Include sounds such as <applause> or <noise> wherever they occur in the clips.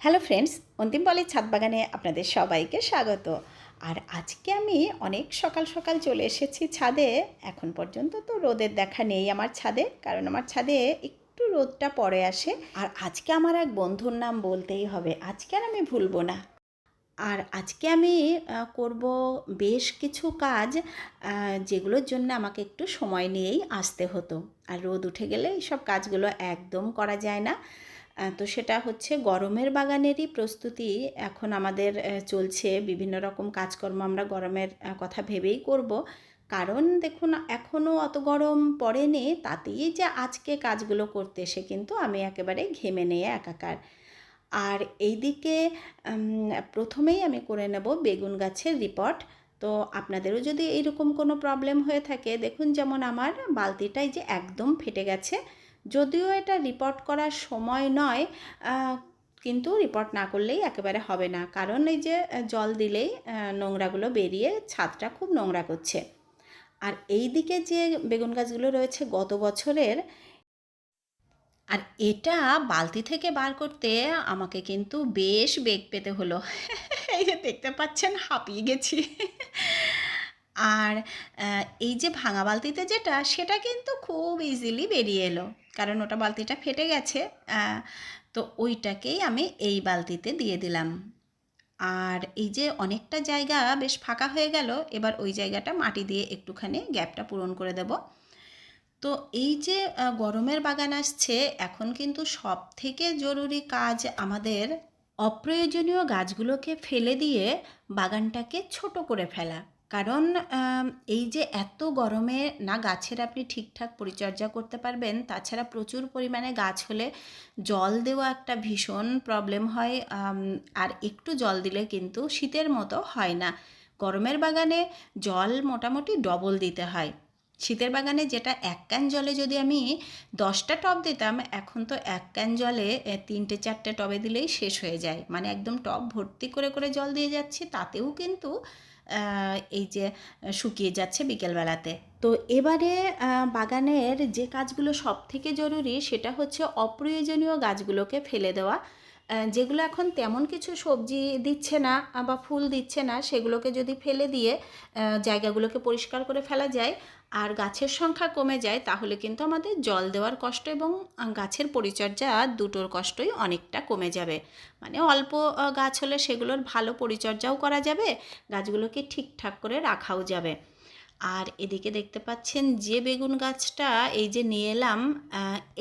Hello friends, অন্তিম বলে ছাদ বাগানে আপনাদের সবাইকে স্বাগত। আর আজকে আমি অনেক সকাল সকাল চলে এসেছি ছাদে। এখন পর্যন্ত তো রোদের দেখা নেই আমার ছাদে, কারণ আমার ছাদে একটু রোদটা পরে আসে। আর আজকে আমার এক বন্ধুর নাম বলতেই হবে, আজকে আর আমি ভুলবো না। আর আজকে আমি করব বেশ কিছু কাজ যেগুলোর জন্য আমাকে একটু সময় নিয়েই আসতে হতো। আর রোদ উঠে গেলে এইসব কাজগুলো একদম করা যায় না। তো সেটা হচ্ছে গরমের বাগানেরই প্রস্তুতি। এখন আমাদের চলছে বিভিন্ন রকম কাজকর্ম, আমরা গরমের কথা ভেবেই করব। কারণ দেখুন এখনও অত গরম পড়েনি, তাতেই যে আজকে কাজগুলো করতে এসে কিন্তু আমি একেবারে ঘেমে নিয়ে একাকার। আর এইদিকে প্রথমেই আমি করে নেব বেগুন গাছের রিপোর্ট তো আপনাদেরও যদি এইরকম কোনো প্রবলেম হয়ে থাকে, দেখুন যেমন আমার বালতিটাই যে একদম ফেটে গেছে যদিও এটা রিপোর্ট করার সময় নয় কিন্তু রিপোর্ট না করলেই একেবারে হবে না। কারণ এই যে জল দিলেই নোংরাগুলো বেরিয়ে ছাদটা খুব নোংরা করছে। আর এই দিকে যে বেগুন গাছগুলো রয়েছে গত বছরের, আর এটা বালতি থেকে বার করতে আমাকে কিন্তু বেশ বেগ পেতে হলো। <laughs> এই যে দেখতে পাচ্ছেন, হাঁপিয়ে গেছি। আর এই যে ভাঙা বালতিতে যেটা, সেটা কিন্তু খুব ইজিলি বেরিয়ে এলো। কারণ ওটা বালতিটা ফেটে গেছে তো ওইটাকেই আমি এই বালতিতে দিয়ে দিলাম। আর এই যে অনেকটা জায়গা বেশ ফাঁকা হয়ে গেল, এবার ওই জায়গাটা মাটি দিয়ে একটুখানি গ্যাপটা পূরণ করে দেব। তো এই যে গরমের বাগান আসছে, এখন কিন্তু সব থেকে জরুরি কাজ আমাদের অপ্রয়োজনীয় গাছগুলোকে ফেলে দিয়ে বাগানটাকে ছোট করে ফেলা। কারণ এই যে এত গরমে না গাছের আপনি ঠিকঠাক পরিচর্যা করতে পারবেন, তাছাড়া প্রচুর পরিমাণে গাছ হলে জল দেওয়া একটা ভীষণ প্রবলেম হয় আর একটু জল দিলে কিন্তু শীতের মতো হয় না। গরমের বাগানে জল মোটামুটি ডবল দিতে হয়। শীতের বাগানে যেটা এক ক্যান জলে যদি আমি দশটা টব দিতাম, এখন তো এক ক্যান জলে তিনটে, চারটে টবে দিলেই শেষ হয়ে যায়। মানে একদম টব ভর্তি করে করে জল দিয়ে যাচ্ছি, তাতেও কিন্তু এই যে, শুকিয়ে যাচ্ছে বিকেলবেলাতে। তো এবারে বাগানের যে কাজগুলো সব থেকে জরুরি, সেটা হচ্ছে অপ্রয়োজনীয় গাছগুলোকে ফেলে দেওয়া। যেগুলো এখন তেমন কিছু সবজি দিচ্ছে না বা ফুল দিচ্ছে না, সেগুলোকে যদি ফেলে দিয়ে জায়গাগুলোকে পরিষ্কার করে ফেলা যায় আর গাছের সংখ্যা কমে যায়, তাহলে কিন্তু আমাদের জল দেওয়ার কষ্ট এবং গাছের পরিচর্যা দুটোর কষ্টই অনেকটা কমে যাবে। মানে অল্প গাছ হলে সেগুলোর ভালো পরিচর্যাও করা যাবে, গাছগুলোকে ঠিকঠাক করে রাখাও যাবে। আর এদিকে দেখতে পাচ্ছেন যে বেগুন গাছটা, এই যে নিয়ে এলাম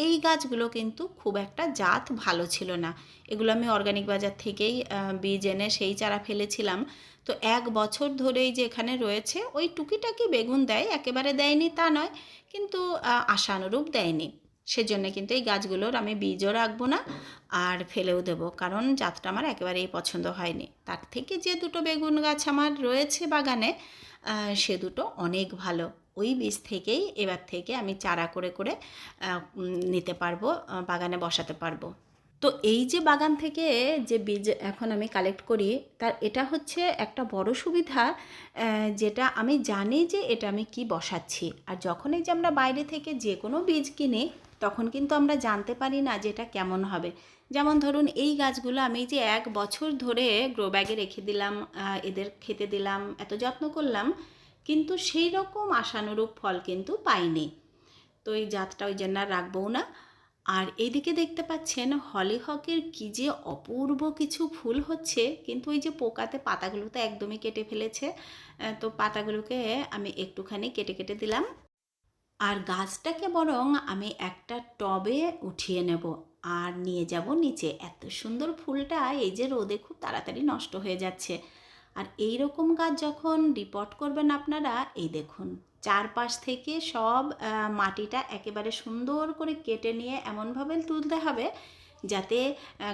এই গাছগুলো কিন্তু খুব একটা জাত ভালো ছিল না। এগুলো আমি অর্গানিক বাজার থেকেই বীজ এনে সেই চারা ফেলেছিলাম। তো এক বছর ধরেই যে এখানে রয়েছে, ওই টুকিটাকি বেগুন দেয়, একেবারে দেয়নি তা নয়, কিন্তু আশানুরূপ দেয়নি। সেজন্য কিন্তু এই গাছগুলোর আমি বীজও রাখব না, আর ফেলেও দেবো, কারণ জাতটা আমার একেবারেই পছন্দ হয়নি। তার থেকে যে দুটো বেগুন গাছ আমার রয়েছে বাগানে সে দুটো অনেক ভালো। ওই বীজ থেকেই এবার থেকে আমি চারা করে করে নিতে পারব বাগানে বসাতে পারব। তো এই যে বাগান থেকে যে বীজ এখন আমি কালেক্ট করি, তার এটা হচ্ছে একটা বড় সুবিধা যেটা আমি জানি যে এটা আমি কি বসাচ্ছি। আর যখন এই যে আমরা বাইরে থেকে যে কোনো বীজ কিনি, তখন কিন্তু আমরা জানতে পারি না যে এটা কেমন হবে। যেমন ধরুন, এই গাছগুলো আমি যে এক বছর ধরে গ্রো ব্যাগে রেখে দিলাম এদের খেতে দিলাম, এত যত্ন করলাম, কিন্তু সেই রকম আশানুরূপ ফল কিন্তু পাইনি। তো এই জাতটা ওই জন্য আর রাখবও না। আর এইদিকে দেখতে পাচ্ছেন, হলিহকের কি যে অপূর্ব কিছু ফুল হচ্ছে, কিন্তু ওই যে পোকাতে পাতাগুলো তো একদমই কেটে ফেলেছে তো পাতাগুলোকে আমি একটুখানি কেটে কেটে দিলাম। আর গাছটাকে বরং আমি একটা টবে উঠিয়ে নেব আর নিয়ে যাব নিচে। এত সুন্দর ফুলটা এই যে রোদে খুব তাড়াতাড়ি নষ্ট হয়ে যাচ্ছে। আর এই রকম গাছ যখন রিপোর্ট করবেন আপনারা, এই দেখুন, চারপাশ থেকে সব মাটিটা একেবারে সুন্দর করে কেটে নিয়ে এমনভাবে তুলতে হবে যাতে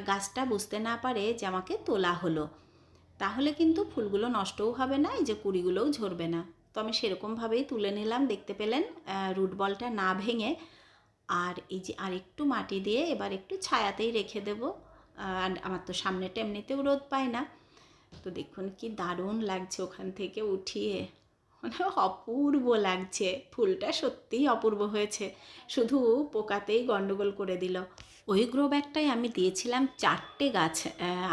গাছটা বুঝতে না পারে যে আমাকে তোলা হলো। তাহলে কিন্তু ফুলগুলো নষ্টও হবে না, এই যে কুড়িগুলোও ঝরবে না। তো আমি সেরকমভাবেই তুলে নিলাম, দেখতে পেলেন রুট বলটা না ভেঙে। আর এই যে আর একটু মাটি দিয়ে এবার একটু ছায়াতেই রেখে দেবো। আর আমার তো সামনেটা এমনিতেও রোদ পায় না। তো দেখুন কি দারুণ লাগছে ওখান থেকে উঠিয়ে। মানে অপূর্ব লাগছে, ফুলটা সত্যিই অপূর্ব হয়েছে। শুধু পোকাতেই গন্ডগোল করে দিল। ওই গ্রো ব্যাগটাই আমি দিয়েছিলাম চারটে গাছ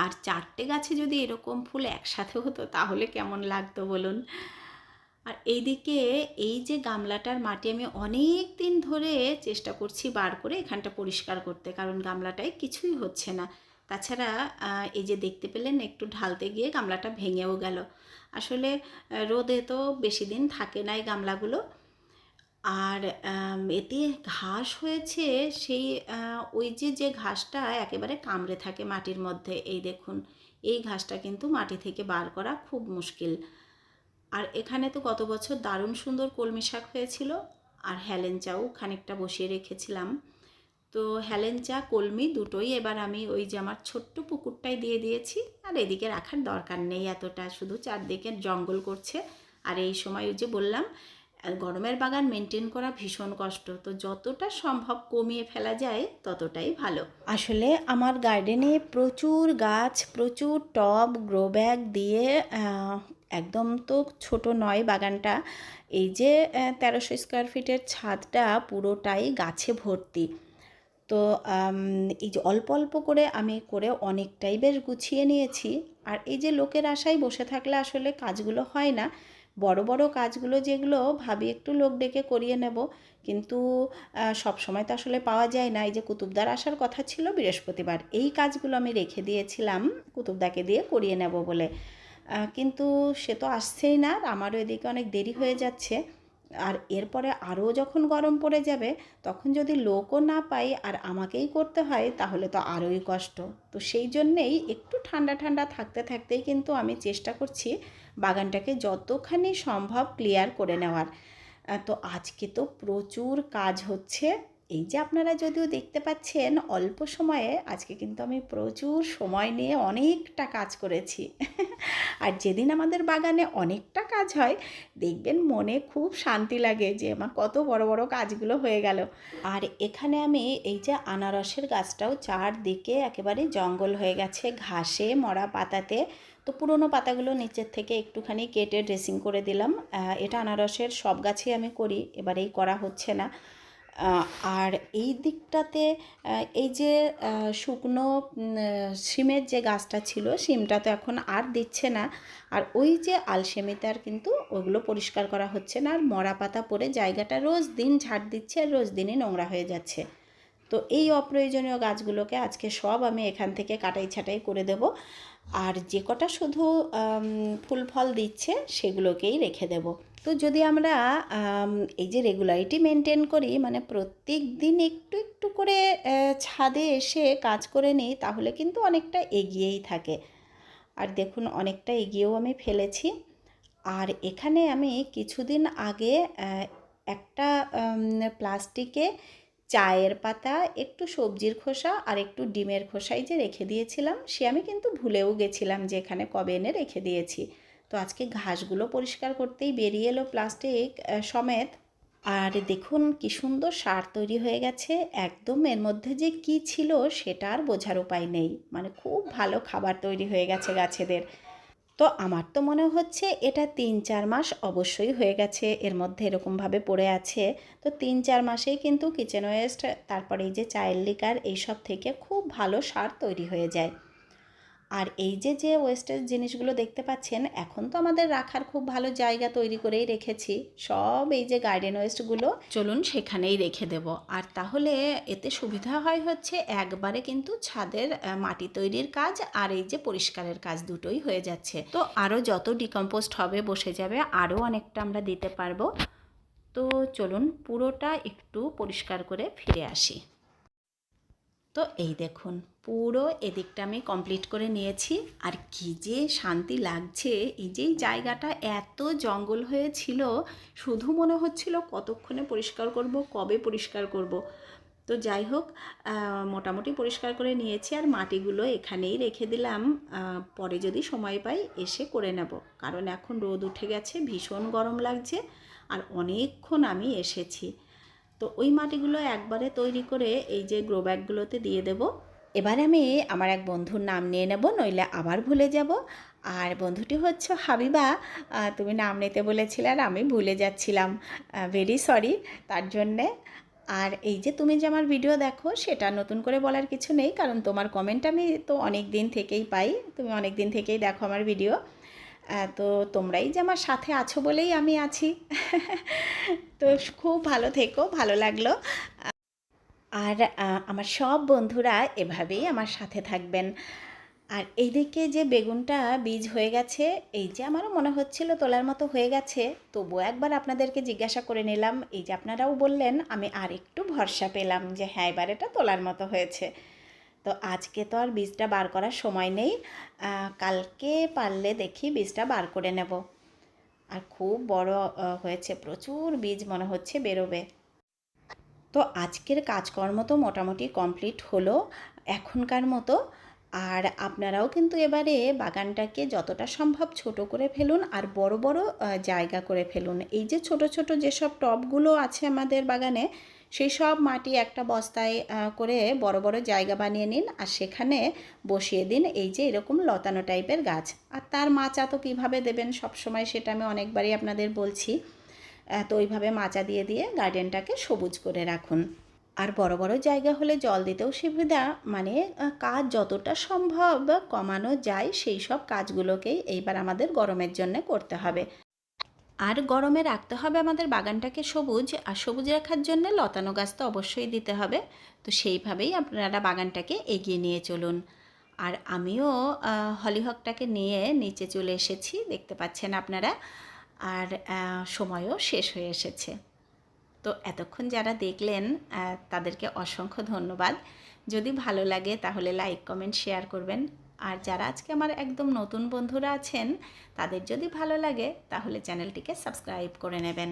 আর চারটে গাছে যদি এরকম ফুল একসাথে হতো তাহলে কেমন লাগতো বলুন? আর এইদিকে এই যে গামলাটার মাটি আমি অনেক দিন ধরে চেষ্টা করছি বার করে এখানটা পরিষ্কার করতে, কারণ গামলাটায় কিছুই হচ্ছে না। তাছাড়া এই যে দেখতে পেলেন একটু ঢালতে গিয়ে গামলাটা ভেঙেও গেল। আসলে রোদে তো বেশি দিন থাকে না এই গামলাগুলো। আর এতে ঘাস হয়েছে, সেই ওই যে যে ঘাসটা একেবারে কামড়ে থাকে মাটির মধ্যে, এই দেখুন। এই ঘাসটা কিন্তু মাটি থেকে বার করা খুব মুশকিল। আর এখানে তো গত বছর দারুণ সুন্দর কলমি শাক হয়েছিল, আর হেলেন চাও খানিকটা বসিয়ে রেখেছিলাম। তো হেলেন চা, কলমি দুটোই এবার আমি ওই যে আমার ছোট্ট পুকুরটাই দিয়ে দিয়েছি, আর এদিকে রাখার দরকার নেই এতটা, শুধু চারদিকে জঙ্গল করছে। আর এই সময় ওই যে বললাম গরমের বাগান মেনটেন করা ভীষণ কষ্ট, তো যতটা সম্ভব কমিয়ে ফেলা যায় ততটাই ভালো। আসলে আমার গার্ডেনে প্রচুর গাছ, প্রচুর টব গ্রো ব্যাগ দিয়ে একদম তো ছোট নয় বাগানটা। এই যে তেরোশো স্কোয়ার ফিটের ছাদটা পুরোটাই গাছে ভর্তি। তো এই যে অল্প অল্প করে আমি করে অনেকটাই বেশ গুছিয়ে নিয়েছি। আর এই যে লোকের আশায় বসে থাকলে আসলে কাজগুলো হয় না। বড় বড় কাজগুলো যেগুলো ভাবি একটু লোক ডেকে করিয়ে নেব। কিন্তু সব সময় তো আসলে পাওয়া যায় না। এই যে কুতুবদার আসার কথা ছিল বৃহস্পতিবার। এই কাজগুলো আমি রেখে দিয়েছিলাম। কুতুবদাকে দিয়ে করিয়ে নেব বলে। কিন্তু সে তো আসছেই না আর আমারও এদিকে অনেক দেরি হয়ে যাচ্ছে। আর এরপরে আরও যখন গরম পড়ে যাবে, তখন যদি লোকও না পাই আর আমাকেই করতে হয়, তাহলে তো আরোই কষ্ট। তো সেই জন্যেই একটু ঠান্ডা ঠান্ডা থাকতে থাকতেই কিন্তু আমি চেষ্টা করছি বাগানটাকে যতখানি সম্ভব ক্লিয়ার করে নেওয়ার। তো আজকে তো প্রচুর কাজ হচ্ছে। এই যে আপনারা যদিও দেখতে পাচ্ছেন, অল্প সময়ে আজকে কিন্তু আমি প্রচুর সময় নিয়ে অনেকটা কাজ করেছি। আর যেদিন আমাদের বাগানে অনেকটা কাজ হয়, দেখবেন মনে খুব শান্তি লাগে যে আমার কত বড় বড় কাজগুলো হয়ে গেল। আর এখানে আমি এই যে আনারসের গাছটাও চারদিকে একেবারে জঙ্গল হয়ে গেছে, ঘাসে, মরা পাতাতে। তো পুরনো পাতাগুলো নিচের থেকে একটুখানি কেটে ড্রেসিং করে দিলাম। এটা আনারসের সব গাছেই আমি করি, এবারেই করা হচ্ছে না। আর এই দিকটাতে এই যে শুকনো শিমের যে গাছটা ছিল, শিমটা তো এখন আর দিচ্ছে না। আর ওই যে আলসেমিতে আর কিন্তু ওগুলো পরিষ্কার করা হচ্ছে না। আর মরা পাতা পরে জায়গাটা রোজ দিন ঝাড় দিচ্ছে, আর রোজ দিনই নোংরা হয়ে যাচ্ছে। তো এই অপ্রয়োজনীয় গাছগুলোকে আজকে সব আমি এখান থেকে কাটাই ছাটাই করে দেব। আর যে কটা শুধু ফুল ফল দিচ্ছে, সেগুলোকেই রেখে দেব। তো যদি আমরা এই যে রেগুলারিটি মেনটেন করি মানে প্রত্যেক দিন একটু একটু করে ছাদে এসে কাজ করে নিই, তাহলে কিন্তু অনেকটা এগিয়েই থাকে। আর দেখুন, অনেকটা এগিয়েও আমি ফেলেছি। আর এখানে আমি কিছুদিন আগে একটা প্লাস্টিকে চায়ের পাতা, একটু সবজির খোসা আর একটু ডিমের খোসাই যে রেখে দিয়েছিলাম, সে আমি কিন্তু ভুলেও গেছিলাম যে এখানে কবে এনে রেখে দিয়েছি। তো আজকে ঘাসগুলো পরিষ্কার করতেই বেরিয়ে এলো প্লাস্টিক সমেত। আর দেখুন কি সুন্দর সার তৈরি হয়ে গেছে। একদম এর মধ্যে যে কি ছিল সেটা আর বোঝার উপায় নেই। মানে খুব ভালো খাবার তৈরি হয়ে গেছে গাছেদের। তো আমার তো মনে হচ্ছে এটা তিন চার মাস অবশ্যই হয়ে গেছে, এর মধ্যে এরকমভাবে পড়ে আছে। তো তিন চার মাসেই কিন্তু কিচেন ওয়েস্ট, তারপরে এই যে চায়ের লিকার, এইসব থেকে খুব ভালো সার তৈরি হয়ে যায়। আর এই যে যে ওয়েস্টেজ জিনিসগুলো দেখতে পাচ্ছেন, এখন তো আমাদের রাখার খুব ভালো জায়গা তৈরি করেই রেখেছি। সব এই যে গার্ডেন ওয়েস্টগুলো চলুন সেখানেই রেখে দেব। আর তাহলে এতে সুবিধা হয় হচ্ছে একবারে কিন্তু ছাদের মাটি তৈরির কাজ আর এই যে পরিষ্কারের কাজ দুটোই হয়ে যাচ্ছে। তো আরও যত ডিকম্পোস্ট হবে, বসে যাবে আরও অনেকটা আমরা দিতে পারব। তো চলুন পুরোটা একটু পরিষ্কার করে ফিরে আসি। তো এই দেখুন, পুরো এদিকটা আমি কমপ্লিট করে নিয়েছি। আর কি যে শান্তি লাগছে, এই যে জায়গাটা এত জঙ্গল হয়েছিল, শুধু মনে হচ্ছিল কতক্ষণে পরিষ্কার করব, কবে পরিষ্কার করব। তো যাই হোক মোটামুটি পরিষ্কার করে নিয়েছি আর মাটিগুলো এখানেই রেখে দিলাম। পরে যদি সময় পাই এসে করে নেব। কারণ এখন রোদ উঠে গেছে, ভীষণ গরম লাগছে, আর অনেকক্ষণ আমি এসেছি। তো ওই মাটিগুলো একবারে তৈরি করে এই যে গ্রো ব্যাগগুলোতে দিয়ে দেব। এবারে আমি আমার এক বন্ধুর নাম নিয়ে নেব, নইলে আবার ভুলে যাব। আর বন্ধুটি হচ্ছে হাবিবা তুমি নাম নিতে বলেছিলে আর আমি ভুলে যাচ্ছিলাম। ভেরি সরি তার জন্যে। আর এই যে তুমি যে আমার ভিডিও দেখো, সেটা নতুন করে বলার কিছু নেই, কারণ তোমার কমেন্ট আমি তো অনেক দিন থেকেই পাই। তুমি অনেক দিন থেকেই দেখো আমার ভিডিও তো তোমরাই যে আমার সাথে আছো বলেই আমি আছি। <laughs> তো খুব ভালো থেকো, ভালো লাগল। আর আমার সব বন্ধুরা এভাবেই আমার সাথে থাকবেন। আর এইদিকে যে বেগুনটা বীজ হয়ে গেছে, এই যে আমারও মনে হচ্ছিল তোলার মতো হয়ে গেছে, তবুও একবার আপনাদেরকে জিজ্ঞাসা করে নিলাম। এই যে আপনারাও বললেন, আমি আর একটু ভরসা পেলাম যে হ্যাঁ এবার এটা তোলার মতো হয়েছে। তো আজকে তো আর বীজটা বার করার সময় নেই। কালকে পারলে দেখি বীজটা বার করে নেব। আর খুব বড় হয়েছে, প্রচুর বীজ মনে হচ্ছে বেরোবে। তো আজকের কাজকর্ম তো মোটামুটি কমপ্লিট হলো এখনকার মতো। আর আপনারাও কিন্তু এবারে বাগানটাকে যতটা সম্ভব ছোট করে ফেলুন আর বড় বড় জায়গা করে ফেলুন। এই যে ছোট ছোট যেসব টবগুলো আছে আমাদের বাগানে সেই সব মাটি একটা বস্তায় করে বড় বড় জায়গা বানিয়ে নিন আর সেখানে বসিয়ে দিন এই যে এরকম লতানো টাইপের গাছ। আর তার মাচা তো কীভাবে দেবেন সবসময় সেটা আমি অনেকবারই আপনাদের বলছি। তো ওইভাবে মাচা দিয়ে দিয়ে গার্ডেনটাকে সবুজ করে রাখুন। আর বড় বড় জায়গা হলে জল দিতেও সুবিধা মানে কাজ যতটা সম্ভব কমানো যায় সেই সব কাজগুলোকেই এইবার আমাদের গরমের জন্য করতে হবে। আর গরমে রাখতে হবে আমাদের বাগানটাকে সবুজ, আর সবুজ রাখার জন্য লতানো গাছ তো অবশ্যই দিতে হবে। তো সেইভাবেই আপনারা বাগানটাকে এগিয়ে নিয়ে চলুন। আর আমিও হলিহকটাকে নিয়ে নিচে চলে এসেছি, দেখতে পাচ্ছেন আপনারা। আর সময়ও শেষ হয়ে এসেছে। তো এতক্ষণ যারা দেখলেন তাদেরকে অসংখ্য ধন্যবাদ। যদি ভালো লাগে তাহলে লাইক, কমেন্ট, শেয়ার করবেন। আর যারা আজকে আমার একদম নতুন বন্ধুরা আছেন, তাদের যদি ভালো লাগে, তাহলে চ্যানেলটিকে সাবস্ক্রাইব করে নেবেন।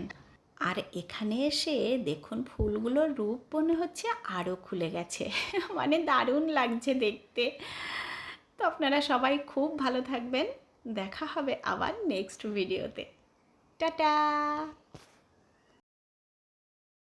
আর এখানে এসে দেখুন, ফুলগুলোর রূপ মনে হচ্ছে আরও খুলে গেছে। <laughs> মানে দারুণ লাগছে দেখতে। তো আপনারা সবাই খুব ভালো থাকবেন। দেখা হবে আবার নেক্সট ভিডিওতে টাটা!